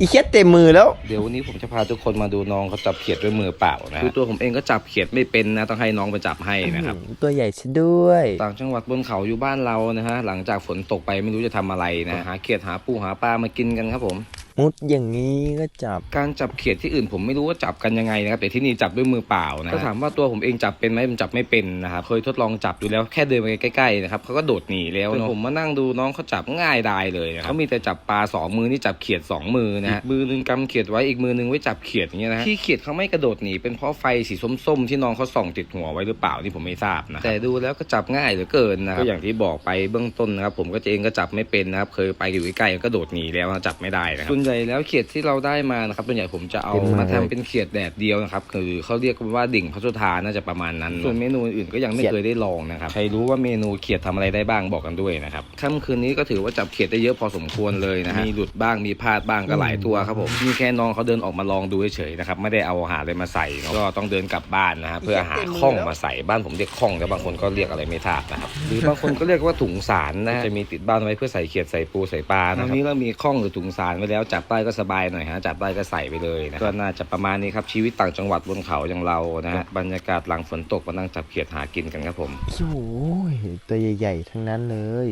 อีเคียเต็มมือแล้ว เดี๋ยววันนี้ผมจะพาทุกคนมาดูน้องเขาจับเขียดด้วยมือเปล่านะคือตัวผมเองก็จับเขียดไม่เป็นนะต้องให้น้องไปจับให้นะครับ ตัวใหญ่ซะด้วย ต่างจังหวัดบนเขาอยู่บ้านเรานะฮะหลังจากฝนตกไปไม่รู้จะทำอะไรนะหาเขียดหาปูหาปลามากินกันครับผม มุดอย่างนี้ก็จับ การจับเขียดที่อื่นผมไม่รู้ว่าจับกันยังไงนะครับแต่ที่นี่จับด้วยมือเปล่านะถ้าถามว่าตัวผมเองจับเป็นไหมผมจับไม่เป็นนะครับเคยทดลองจับดูแล้วแค่เดินไปใกล้ๆนะครับเขาก็โดดหนีแล้วเนอะผมมานั่งดูน้องเขาจับง่ายดายเลยนะครับเขามีแต่จับปลาสองมือนี่จับเขียดสองมือนะฮะมือหนึงกำเขียดไว้อีกมือหนึงไว้จับเขียดอย่างเงี้ยนะฮะที่เขียดเขาไม่กระโดดหนีเป็นเพราะไฟสีส้มๆ ที่น้องเขาส่องติดหัวไว้หรือเปล่านี่ผมไม่ทราบนะแต่ดูแล้วก็จับง่ายเหลือเกินนะครับก็อย่างที่บอกไปเบื้องต้นนะครับผมก็เองก็จับไม่เป็นนะครับเคยไปอยู่ใกล้ๆก็โดดหนีแล้วนะจับไม่ได้นะครับส่วนใหญ่แล้วเขียดที่เราได้มานะครับส่วนใหญ่ผมจะเอาเป็นไม้มาทำเป็นเขียดแดดเดียวนะครับคือเขาเรียกกันว่าดิ่งพระสุธาน่าจะประมาณนั้น ส่วนเมนูอื่นๆก็ยังไม่เคยได้ลองนะครับใครรู้ว่าเมนูเขียดทำอะไรได้บ้างบอกกันด้วยนะครับค่ำคืนนี้ก็ถือว่าจับเขียดได้เยอะพอสมควรเลยนะฮะมีหลุดบ้างมีพลาดบ้างก็หลายตัวครับผมมีแค่น้องเขาเดินออกมาลองดูเฉยๆนะครับไม่ได้เอาอาหารอะไรมาใส่เนอะก็ต้องเดินกลับบ้านนะฮะเพื่อหาข้องมาใส่บ้านผมเรียกข้องแต่บางคนก็เรียกอะไรไม่ทราบนะครับหรือบางคนก็เรียกว่าถุงสารนะฮะจะมีติดบ้านไว้เพื่อใส่เขียดใส่ปูใส่ปลานะครับวันนี้เรามีข้องหรือถุงสารไว้แล้วจับได้ก็สบายหน่อยฮะจับได้ก็ใส่ไปเลยนะก็น่าจะประมาณนี้ครับชีวิตต่างจังหวัดบนเขาอย่างเรานะฮะบรรยากาศหลังฝนตกมานั่งจับเขียดหากินกันครับผมโอ้ยตัวใหญ่ๆทั้งนั้นเลย